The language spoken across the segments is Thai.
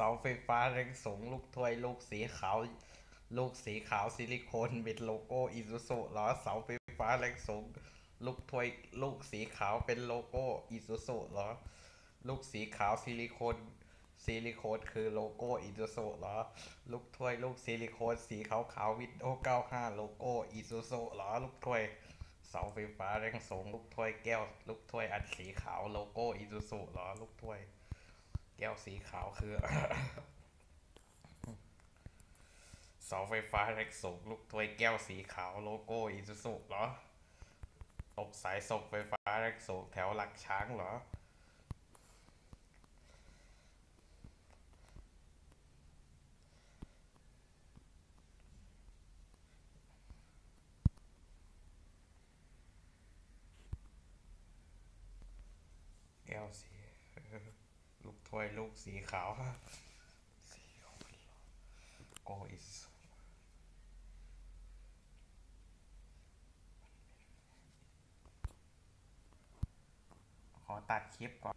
เสาไฟฟ้าแรงสูงลูกถ้วยลูกสีขาว ลูกสีขาวซิลิโคนเป็นโลโก้อิซูซุล้อเสาไฟฟ้าแรงสูง ลูกถ้วยลูกสีขาวเป็นโลโก้อิซูซุล้อลูกสีขาวซิลิโคนซิลิโคนคือโลโก้อิซูซุล้อลูกถ้วยลูกซิลิโคนสีขาวขาววินโดว์95 โลโก้อิซูซุล้อลูกถ้วยเสาไฟฟ้าแรงสูงลูกถ้วยแก้ว ลูกถ้วยอันสีขาวโลโก้อิซูซุล้อลูกถ้วย แก้วสีขาวคือ เสาไฟฟ้าแรงสูงลูกถ้วยแก้วสีขาวโลโก้อิซูซุเหรอตกสายส่งไฟฟ้าแรงสูงแถวหลักช้างเหรอ แก้วสี ถ้วยลูกสีขาวสีขาวโกอิสขอตัดคลิปก่อน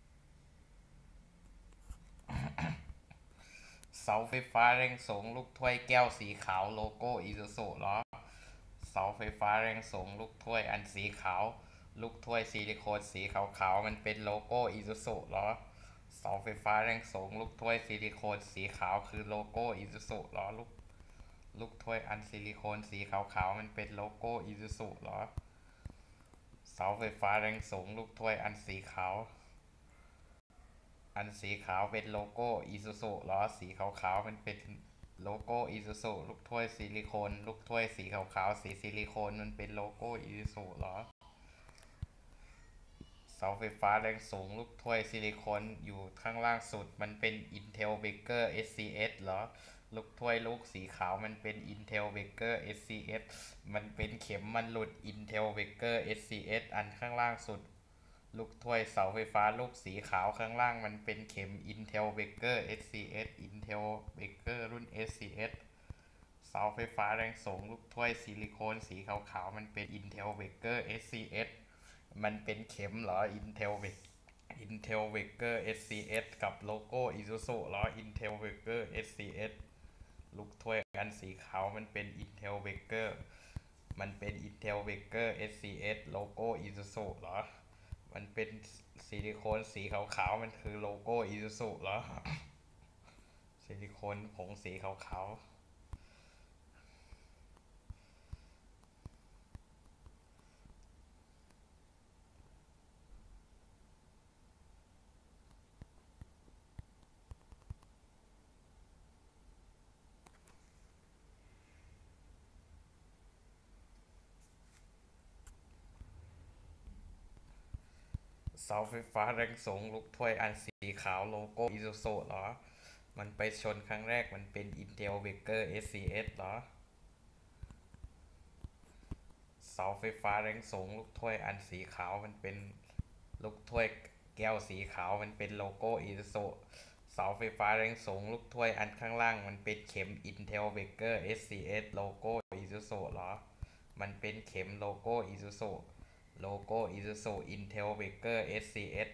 เสาไฟฟ้าแรงสูงลูกถ้วยแก้วสีขาวโลโก้อิซูซุเหรอเสาไฟฟ้าแรงสูงลูกถ้วยอันสีขาว ลูกถ้วยซิลิโคนสีขาวๆมันเป็นโลโก้อิซูซุเหรอ เสาไฟฟ้าแรงสูง ลูกถ้วยซิลิโคนสีขาวคือโลโก้อิซูซุเหรอลูกลูกถ้วยอันซิลิโคนสีขาวๆมันเป็นโลโก้อิซูซุเหรอ เสาไฟฟ้าแรงสูง ลูกถ้วยอันสีขาว อันสีขาวเป็นโลโก้อิซูซุเหรอสีขาวๆมันเป็นโลโก้อิซูซุลูกถ้วยซิลิโคนลูกถ้วยสีขาวๆสีซิลิโคนมันเป็นโลโก้อิซูซุเหรอ สาไฟฟ้าแรงสูงลูกถ้วยซิลิโคนอยู่ข้างล่างสุด มันเป็น Intel Baker SCS เหรอ ลูกถ้วยลูกสีขาวมันเป็น Intel Baker SCS มันเป็นเข็มมันหลุด Intel Baker SCS อันข้างล่างสุด ลูกถ้วยเสาไฟฟ้าลูกสีขาวข้างล่างมันเป็นเข็ม Intel Baker SCS Intel Baker รุ่น SCS เสาไฟฟ้าแรงสูงลูกถ้วยซิลิโคนสีขาวๆมันเป็น Intel Baker SCS มันเป็นเข็มเหรอ Intel Vec Intel Vector SCS กับโลโก้ Isuzu เหรอ Intel Vector SCS ลูกถ้วยอันสีขาวมันเป็น Intel Vector มันเป็น Intel Vector SCS โลโก้ Isuzu เหรอ มันเป็นซิลิโคนสีขาวๆ มันคือโลโก้ Isuzu เหรอ ซิลิโคนผงสีขาวๆ สาไฟฟ้าแรงสูงลูกถ้วยอันสีขาวโลโก้อิซูซุเหรอ มันไปชนครั้งแรกมันเป็น Intel Vector SCS เหรอ เสาไฟฟ้าแรงสูงลูกถ้วยอันสีขาวมันเป็นลูกถ้วยแก้วสีขาวมันเป็นโลโก้อิซูซุเสาไฟฟ้าแรงสูงลูกถ้วยอันข้างล่างมันเป็นเข็ม Intel Vector SCS โลโก้อิซูซุเหรอ มันเป็นเข็มโลโก้อิซูซุ โลโก้ Isuzu Intel Vector SCS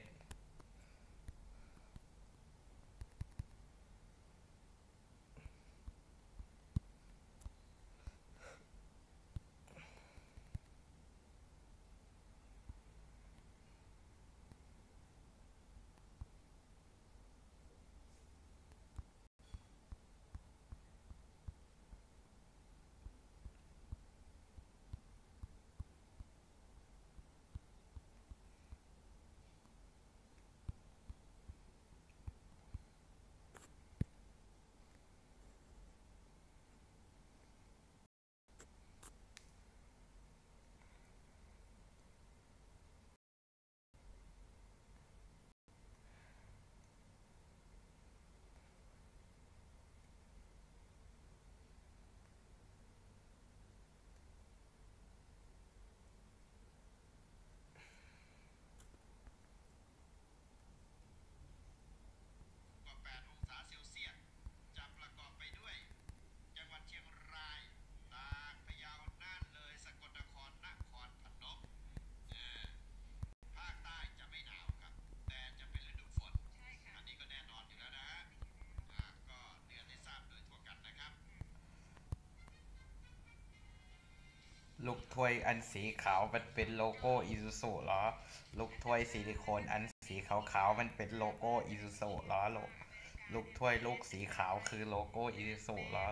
ลูกถ้วยอันสีขาวมันเป็นโลโก้อิซูซุเหรอ ลูกถ้วยซิลิโคนอันสีขาวๆมันเป็นโลโก้อิซูซุเหรอลูกลูกถ้วยลูกสีขาวคือโลโก้อิซูซุเหรอ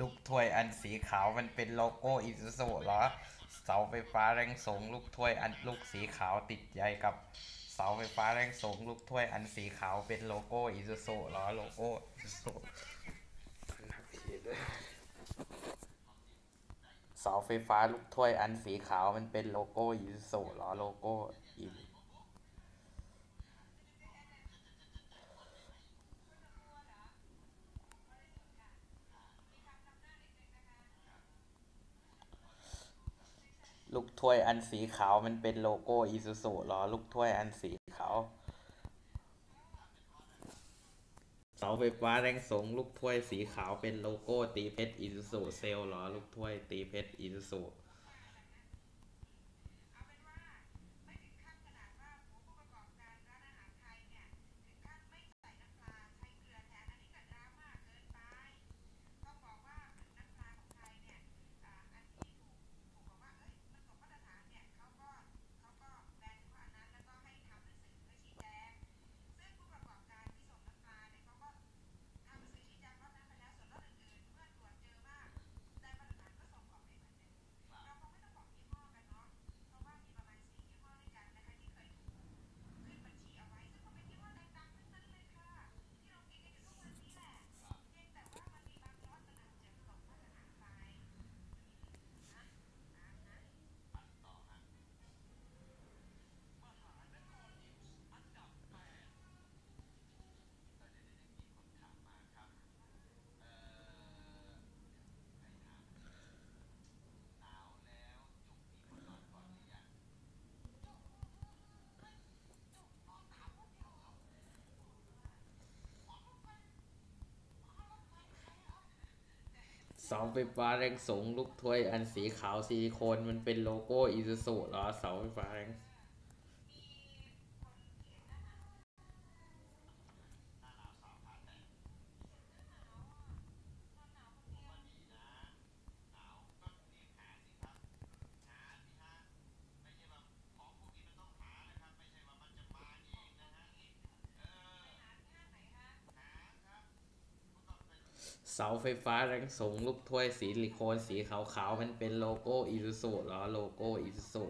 ลูกถ้วยอันสีขาวมันเป็นโลโก้อิซูซุเหรอ เสาไฟฟ้าแรงสูงลูกถ้วยอันลูกสีขาวติดใยกับ เสาไฟฟ้าแรงสูงลูกถ้วยอันสีขาวเป็นโลโก้อิซูซุเหรอโลโก้อิซูซุเสาไฟฟ้าลูกถ้วยอันสีขาวมันเป็นโลโก้อิซูซุเหรอโลโก้อิลู ถ้วยอันสีขาวมันเป็นโลโก้อิซูซูหรอ ลูกถ้วยอันสีขาว เสาไฟฟ้าแรงสูงลูกถ้วยสีขาวเป็นโลโก้ตีเพชรอิซูซูเซลหรอ ลูกถ้วยตีเพชรอิซูซู เอาเป็นว่าไม่ถึงขั้นขนาดว่าผู้ประกอบการร้านอาหารไทยเนี่ยถึงขั้นไม่ใส่น้ำปลาใช้เกลือแทน อันนี้ก็ดราม่าเกินไป ต้องบอกว่าน้ำปลาของไทยเนี่ยอ่าอันที่ถูกถูกบอกว่า เอ้ย มันตกมาตรฐานเนี่ยเขาก็เขาก็แบนเฉพาะอันนั้นแล้วก็ให้ทำหนังสือเพื่อชี้แจง ซึ่งผู้ประกอบการที่ส่งน้ำปลาเนี่ยเขาก็ทำหนังสือชี้แจงรอบนั้นไปแล้ว ส่วนรอบอื่นๆ เมื่อตรวจเจอว่าได้มาตรฐานก็ส่งออกให้เหมือนเดิม เราคงไม่ต้องบอกยี่ห้อกันเนาะ เพราะว่ามีประมาณสี่ยี่ห้อด้วยกันนะคะที่เคยถูกขึ้นบัญชีเอาไว้ ซึ่งก็เป็นยี่ห้อดังๆทั้งนั้นเลยค่ะ ที่เรากินกันอยู่ทุกวันนี้แหละ เพียงแต่ว่ามันมีบางล็อตมันอาจจะตกมาตรฐานไปนะตามนั้น เสาไฟฟ้าแรงสูงลูกถ้วยอันสีขาวซิลิโคนมันเป็นโลโก้อิซูซุเหรอเสาไฟฟ้าแรง เสาไฟฟ้าแรงสูงลูกถ้วยสีลิโคนสีขาวๆมันเป็นโลโก้อิซูซุหรอโลโก้อิซูซุ